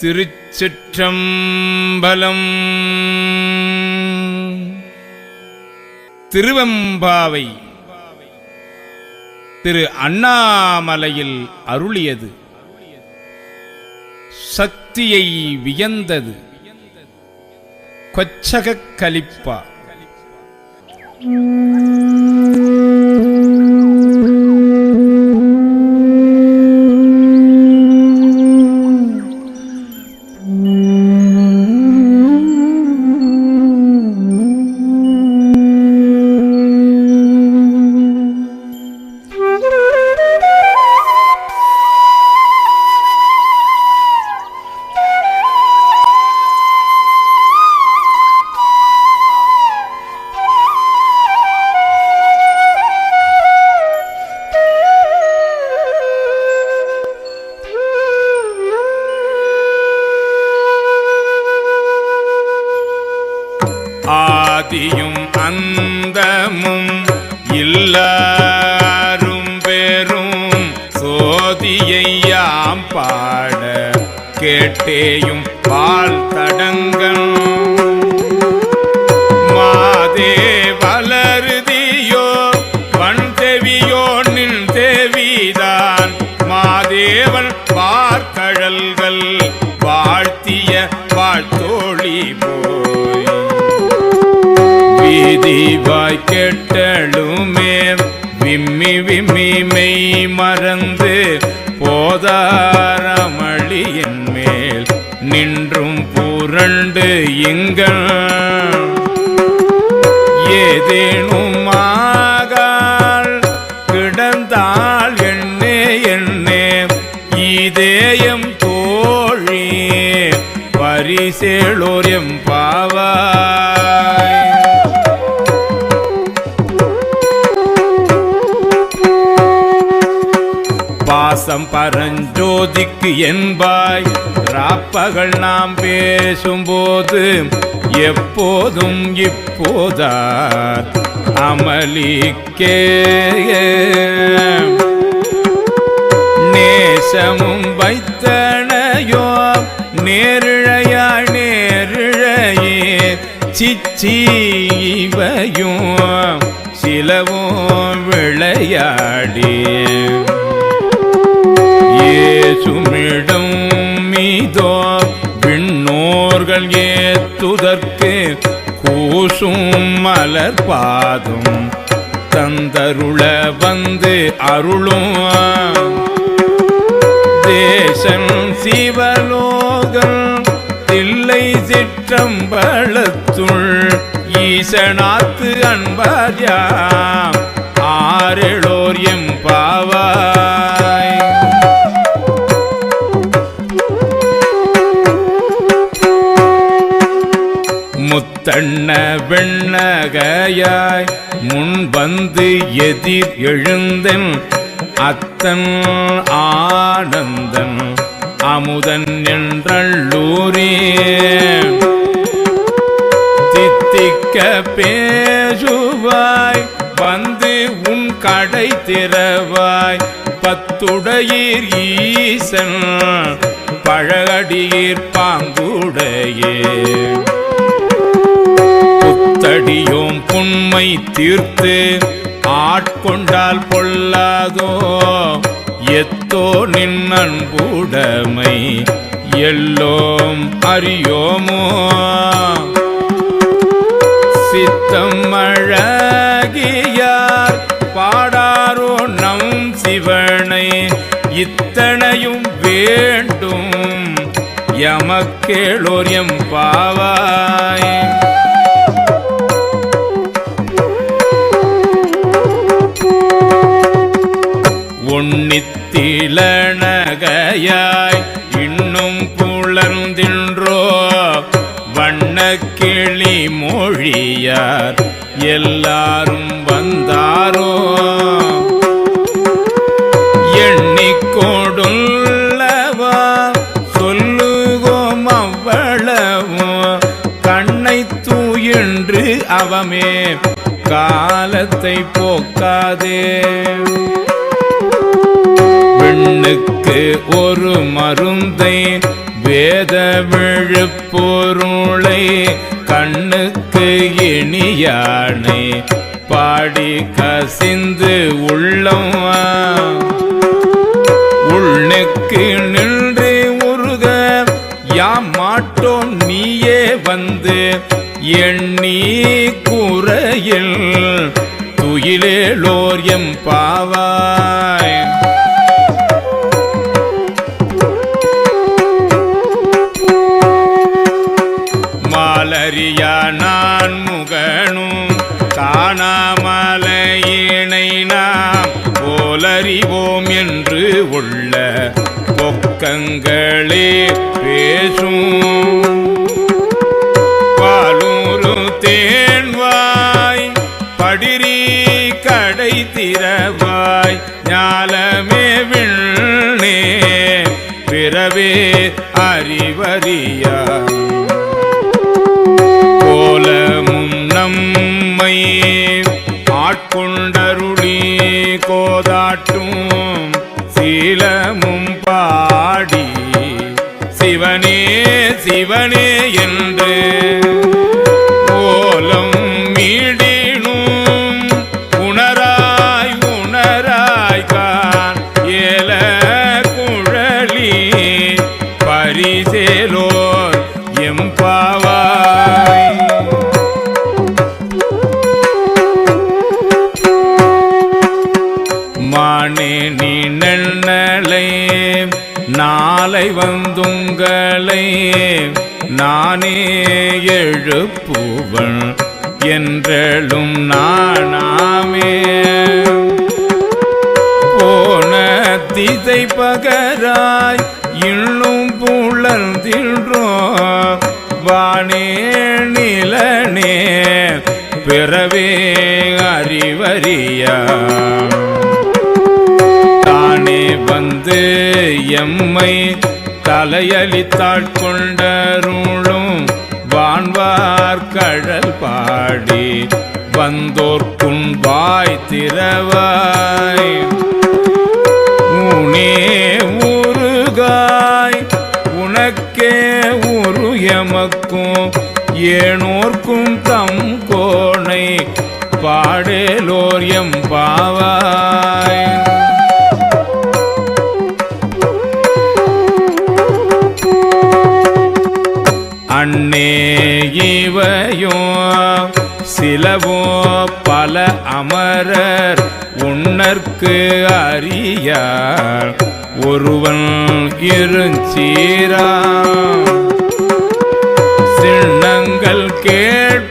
திருச்சிற்றம்பலம். திருவெம்பாவை திரு அண்ணாமலையில் அருளியது. சக்தியை வியந்தது. கொச்சகக் கலிப்பா. வீதிவாய் கெட்டலுமே விம்மி விம்மி மெய் மறந்து போதாரமளியின் மேல் நின்றும் புரண்டு எங்கள். ஏதேனும் ஆகால் கிடந்தால் எண்ணே எண்ணே இதேயம் தோழி பரிசேளோர் பாவா. பாசம் பரஞ்சோதிக்கு என்பாய். ராப்பகல் நாம் பேசும்போது எப்போதும் இப்போதார். அமளிக்கே. நேசமும் வைத்தனையோ நேரிழையா நேரிழையே. சிச்சி இவையும் சிலவும் விளையாடே. ஏசுமிடம் மீதோ விண்ணோர்கள் ஏத்துதற்கு கூசும் மலர் பாதும் தந்தருள வந்து அருளும். தேசம் சிவலோகம் தில்லை சிற்றம்பலத்துள் ஈசனாத்து அன்பாரியாம் ஆரெழோர் எம்பாவாய் வெண்ணகையாய் முன் வந்து எதிர் எழுந்தன் அத்தன் ஆனந்தன் அமுதன் என்றள்ளூரே தித்திக்க பேசுவாய் வந்து உன் கடை திறவாய் பத்துடையீர் ஈசன் பழகடியீர் பாங்குடையே. புத்தடியோம் புண்மை தீர்த்து ஆட்கொண்டால் பொல்லாதோ? எத்தோ நின் அன்புடைமை எல்லோம் அறியோமோ? சித்தம் அழகியார் பாடாரோ நம் சிவனை? இத்தனையும் வேண்டும். எமக்கேளோர் எம் பாவாய். மொழியார் எல்லாரும் வந்தாரோ? எண்ணிக்கோடுள்ளவா சொல்லுகோம் அவ்வளவும் கண்ணை தூயின்று அவமே காலத்தை போக்காதே. பெண்ணுக்கு ஒரு மருந்தை வேத விழுப்பொருளை கண்ணுக்கு இனியானை பாடி கசிந்து உள்ளம் உள்நெக்கு நின்று உருக யாம் மாட்டோம் நீயே வந்து எண்ணி குறையில் துயிலேலோர் எம் பாவாய். மாலரியா நான் முகனும் காணாமலையினை நாம் போலறிவோம் என்று உள்ள பொக்கங்களே பேசும். பாலூரு தேன்வாய் படிரி கடை திறவாய் ஞாலமே விண்ணே பிறவே அறிவறியா. பாட்டும் சீலமும் பாடி சிவனே சிவனே என்று அறிவறியா. தானே வந்து எம்மை தலையளித்தாள் கொண்டருளும் வான்வார் கடல் பாடி வந்தோர்க்கும் வாய் திறவாய். உனே ஊருகாய் உனக்கே உரு எமக்கும் ஏனோர்க்கும் பாடேலோர் எம் பாவாய். அண்ணே இவையோ சிலவோ பல அமரர் உன்னற்கு அறியார். ஒருவன் இருஞ்சீரா. சின்னங்கள் கேட்ப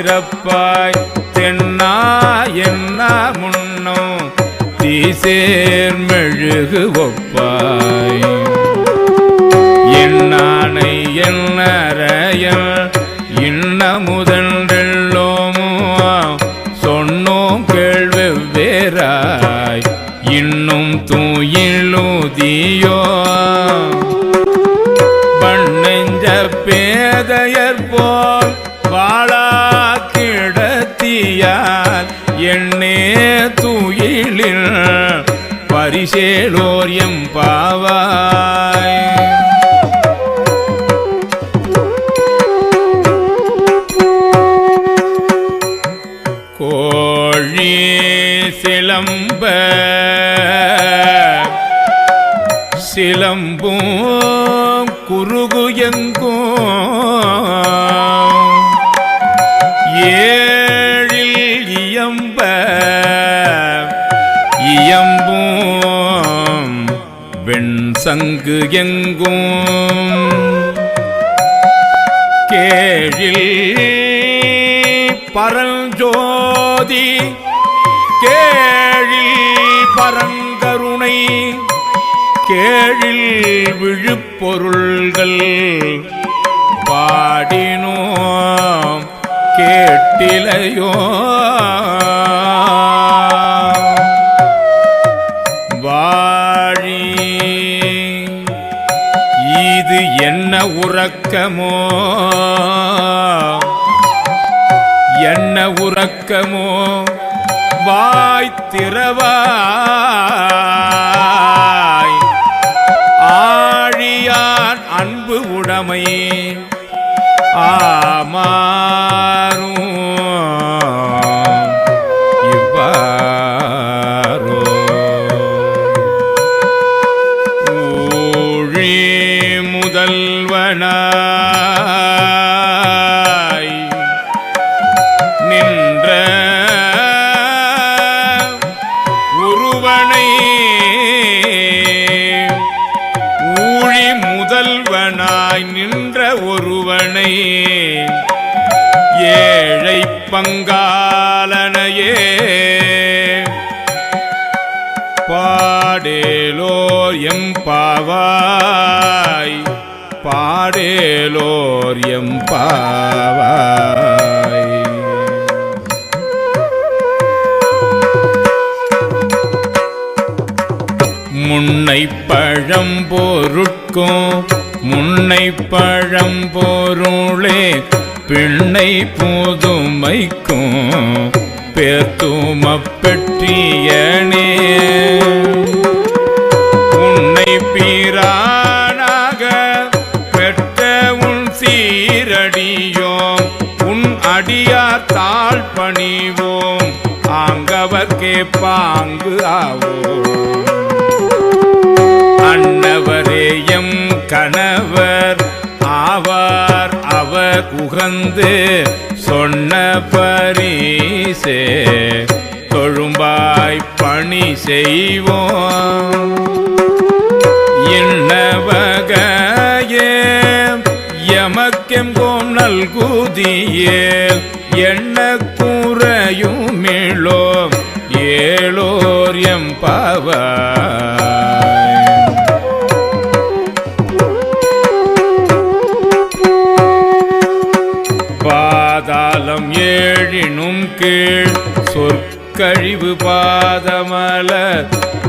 வாய் தென்னா என்ன முன்னோ? தீசேர் மெழுகு ஒப்பாய். என்னானை என்னறையல் இன்ன முதன்றெல்லோமோ சொன்னோம் கேள்வி வேறாய். இன்னும் தூயிலுதியோ பண்ணெஞ்ச பேதையர் கிடத்தியால் எண்ணே துயிலில் பரிசேலோர் எம் பாவாய். கேழில் விழுப்பொருள்கள் பாடினோம் கேட்டிலையோ. வாழி இது என்ன உறக்கமோ? என்ன உறக்கமோ? வாய் திறவாய் அளவு உடமை. ஆமாறும். இவ்வாறோ. ஊழி முதல்வனா. பங்காலனையே பாடேலோர் எம் பாவாய் பாடேலோர் எம் பாவாய். முன்னை பழம் பொருட்கும் முன்னை பழம் பொருளே பிள்ளை புதுமைக்கும் பேத்தும பெற்றியனே உன்னை பீரானாக பெற்ற உன் சீரடியோம் உன் அடியார் தாழ் பணிவோம் ஆங்கவர்க்கே பாங்கு ஆவோம். அன்னவரேயம் கணவர் உகந்து சொன்ன பரிசே தொழும்பாய் பணி செய்வோம். இன்னவகையே எமக்கெம்போம் நல்குதியே என்ன கூறையும் மீளோ ஏழோர் எம் பாதாளம் சொற்கழிவு பாதமல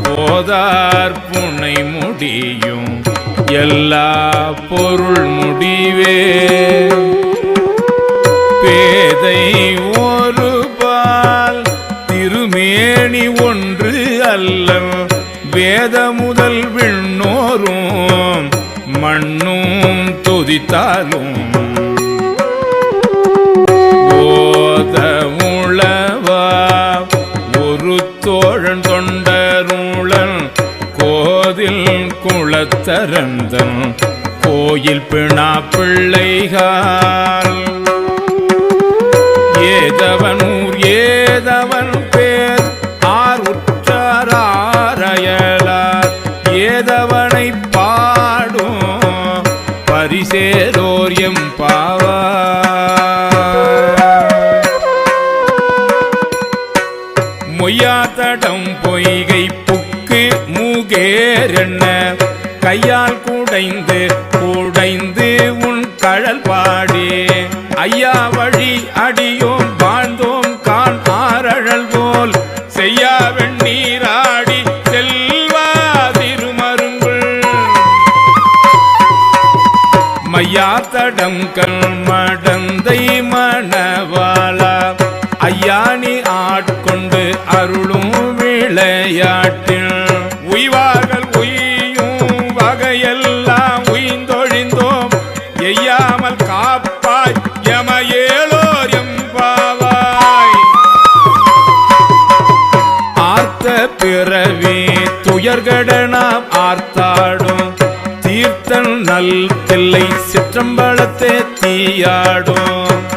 போதார் புனை முடியும். எல்லா பொருள் முடிவே. பேதை ஒரு பால் திருமேனி ஒன்று அல்ல வேத முதல் விண்ணோரும் மண்ணும் துதித்தாலும். குளத்தரந்தன் கோயில் பிணா பிள்ளைகால் ஏதவன் ஊர் ஏதவன் பேர் ஆர் உற்றாராயலார் ஏதவனை பாடும் பரிசேரோர் எம் மொய்யாத்தடம் பொய்கை புக்கு மூகேரன் கையால் கூடைந்து கூடைந்து உன் கழல் பாடி. ஐயா வழி அடியோம் வாழ்ந்தோம் கான் ஆரழல் போல். செய்யா வெண்ணீராடி செல்வா திருமருங்குள். மையாத்தடம் கல்மடந்தை மணவாளா. ஐயானி ஆட்கொண்டு அருளும் விளையாட்டில். துயர்கடனாம் ஆர்த்தாடும். தீர்த்தன் நல் தில்லை சிற்றம்பலத்தே தீயாடும்.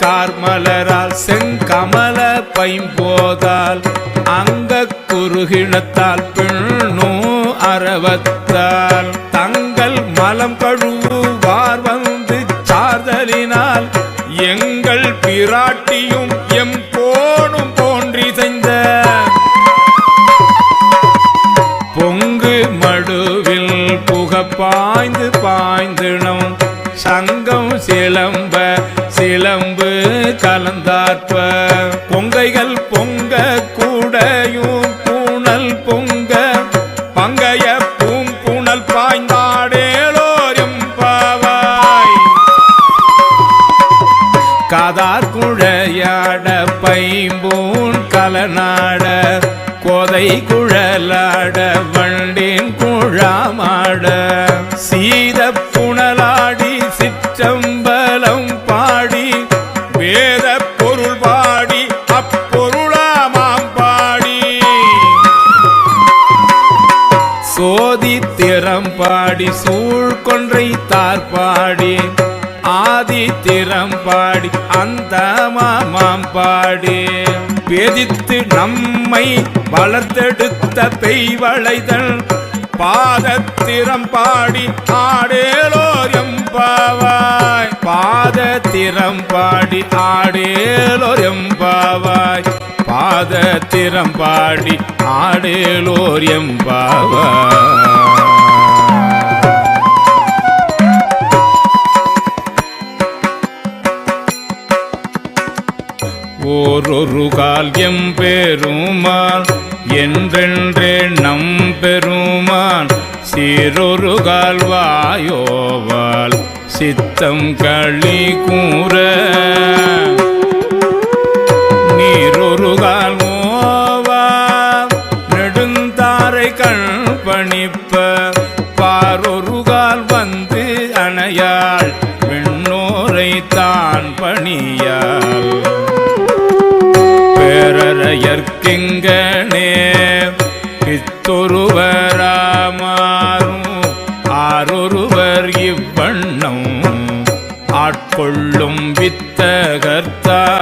கார்மலரால் செங்கமல பைம்போதால் அங்க குறுகிணத்தால் பின்னோ அறவத்தால் தங்கள் மலம் கழுவுவார் வந்து சார்தலினால் எங்கள் பிராட்டியும் எம் போனும் போன்றி செய்த பொங்கு மடுவில் புக பாய்ந்து பாய்ந்திடும் சங்கம் சிலம்ப சிலம்பு கலந்தாற்ப பொங்கைகள் பொங்க கூடையும் பூணல் பொங்க. பங்கைய பூங்குணல் பாய்ந்தாடேலோரும் பாவாய். காதார் குழையாட பைம்பூன் கலநாட. கோதை குழலாட வண்டின் குழாமாட. சீ ஆதித்திரம் பாடி சூழ் கொன்றை தார்பாடி. ஆதித்திரம் பாடி அந்த மாமாம் பாடி. பேதித்து நம்மை வளர்த்தெடுத்த பெய்வளைதல் பாதத்திரம் பாடி ஆடேலோர் பாவாய் பாதத்திரம் பாடி ஆடேலோர் பாவாய் பாதத்திரம் பாடி ஆடேலோர் பாவாய் ஓரொரு கால் எம்பெருமான் என்றென்றே நம் பெருமான் சீரொரு கால்வாயோவால் சித்தம் களி கூற. பித்தொருவராமாறும் ஆரொருவர் இவ்வண்ணம் ஆட்கொள்ளும் வித்தகர்த்தான்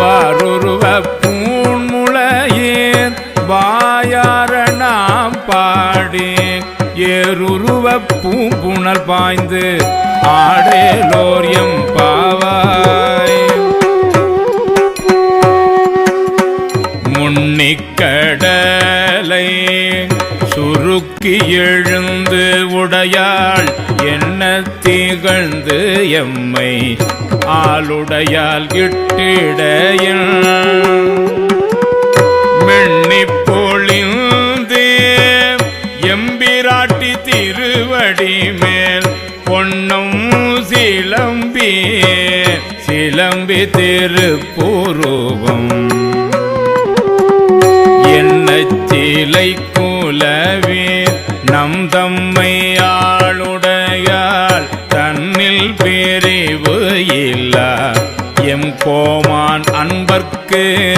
வாரொருவ பூண்முளையேன் வாயார நாம் பாடி ஏருருவ பூங்குணல் பாய்ந்து ஆடேலோரியம் பாவாய். சுருக்கி எழுந்து உடையாள் என்ன திகழ்ந்து எம்மை ஆளுடையால் இட்டிடையில் மென்னி பொழிந்து எம்பிராட்டி திருவடி மேல் பொன்னும் சிலம்பி சிலம்பி திருப்பூருவம். என்ன சிலை தன்னில் பிரிவு இல்ல. எம் கோமான் அன்பர்க்கு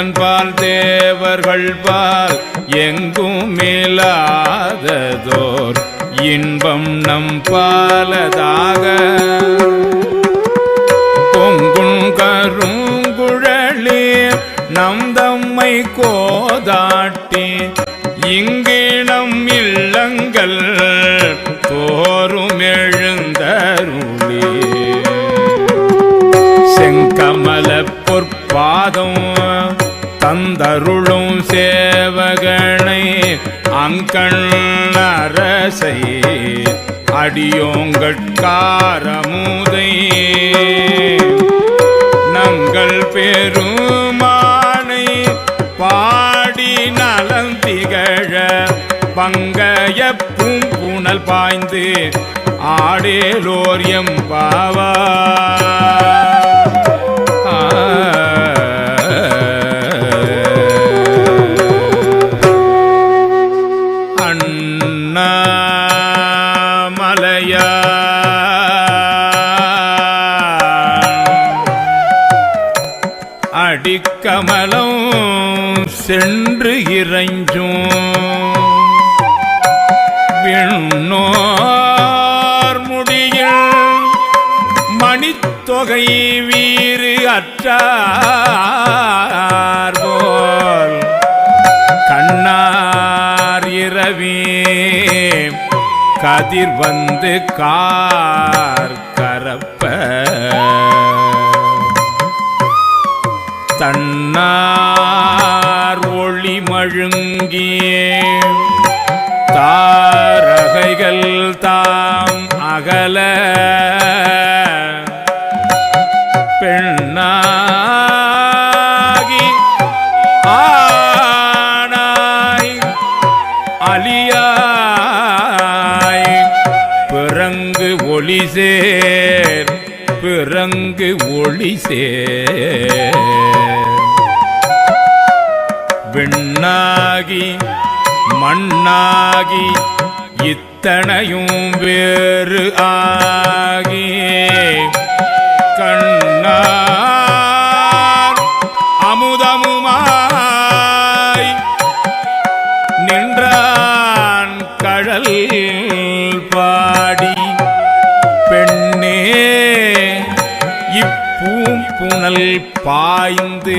திசைமுகன் பால் தேவர்கள் பால் எங்கும் மேலாததோர் இன்பம் நம் பாலதாக. பொங்குண் கருங்குழலே நம் தம்மை கோதாட்டி இங்கிடம் இல்லங்கள் தோறும் எழுந்தருளே. செங்கமல பொற்பாதம் தந்தருளும் சேவகனை அங்கண் அரசை அடியோங்கட்காரமுதை. நங்கள் பெருமானை பாடி நலம் திகழ பங்கய பூங்குணல் பாய்ந்து ஆடேலோர் எம்பாவா அண்ணாமலையா அடிக்கமலம் சென்று இறைஞ்சும். விண்ணோர் முடியில் மணித்தொகை வீறு அற்றார் கதிர் வந்து கார் கரப்ப. தன்னார் ஒளி மழுங்கியே. தாரகைகள் தாம் அகல. சேர் பிறங்கு ஒளி சேர். விண்ணாகி மண்ணாகி இத்தனையும் வேறு ஆகி. புனல் பாய்ந்து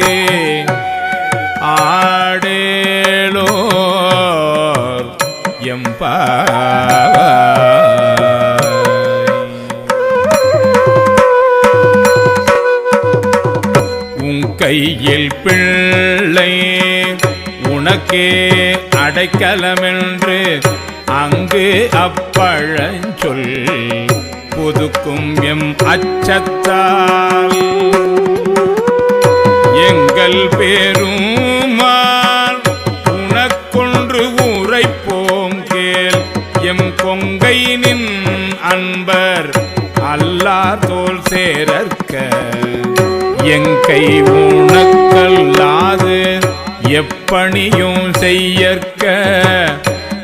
ஆடேளோ எம்பாவாய் உன் கையில் பிள்ளை உனக்கே அடைக்கலமென்று அங்கு அப்பழஞ்சொல் புதுக்கும் எம் அச்சத்தால் எங்கள் பேருமான் உனக்கொன்று உரைப்போம் கேள். எம் கொங்கை நின் அன்பர் அல்லார் தோல் சேரற்க எங்கை உனக்கல்லாது எப்பணியும் செய்யற்க.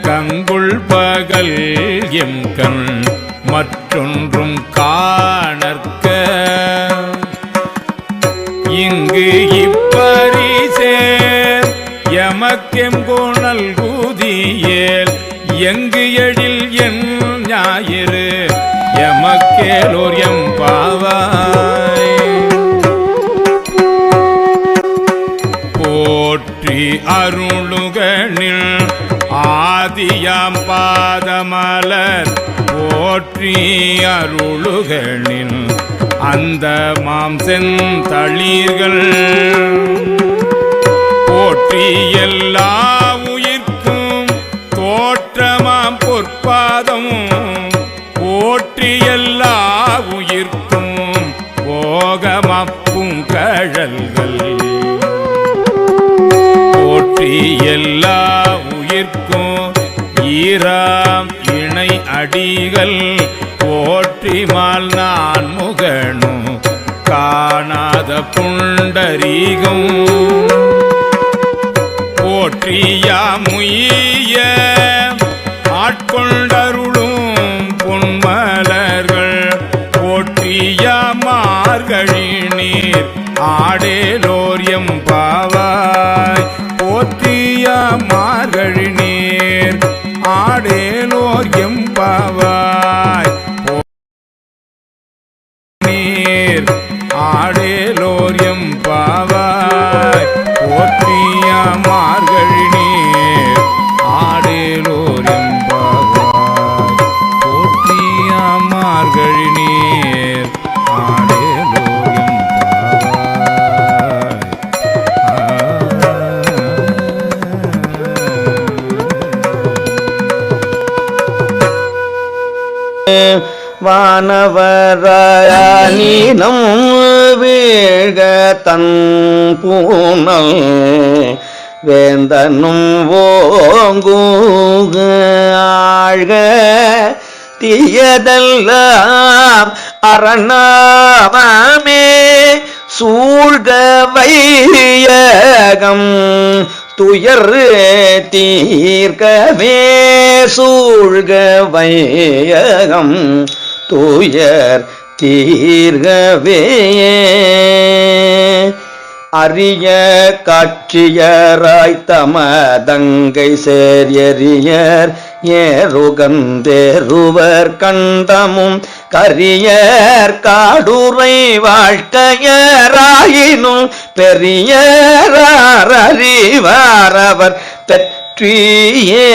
கங்குள் பகல் எம் கண் மற்றொன்றும் காணற்க. இங்கு இப்பரிசே எமக்கெம் கோணல் கூதியேல் எங்கு எழில் என் ஞாயிறு எமக்கேலோர் எம் பாவாய். போற்றி அருளுகனில் ஆதியாம் பாதமலர் போற்றி அருளுகளின் அந்த மாம் செந்தளிர்கள் போற்றி எல்லா உயிர்க்கும் தோற்றமாம் பொற்பாதம். போற்றி எல்லா உயிர்க்கும் போகமப்பும் கழல்கள் போற்றி எல்லா உயிர்க்கும் ஈராம் அடிகள் போற்றி நான் முகணும் காணாத புண்டரீகம். போற்றியா முய ஆட்கொண்டருளும் பொன்மலர்கள். போற்றியா மார்கழி நீர் ஆடேலோர் எம் பாவாய் போற்றியா மார்கழி நீர் ஆடேலோர் எம் தன் பூனல் வேந்தனும் ஓங்குக ஆழ்க தீயதெல்லாம் அரணாமே சூழ்க வையகம் துயர் தீர்க்கவே சூழ்க வையகம் துயர் தீர்கவே அரிய காட்சியராய் தமதங்கை சேரியரியர் ஏறுகந்தேறுவர் கண்டமும் கரியர் காடுரை வாழ்க்கையராயினும் பெரியறிவாரவர் பெற்றியே.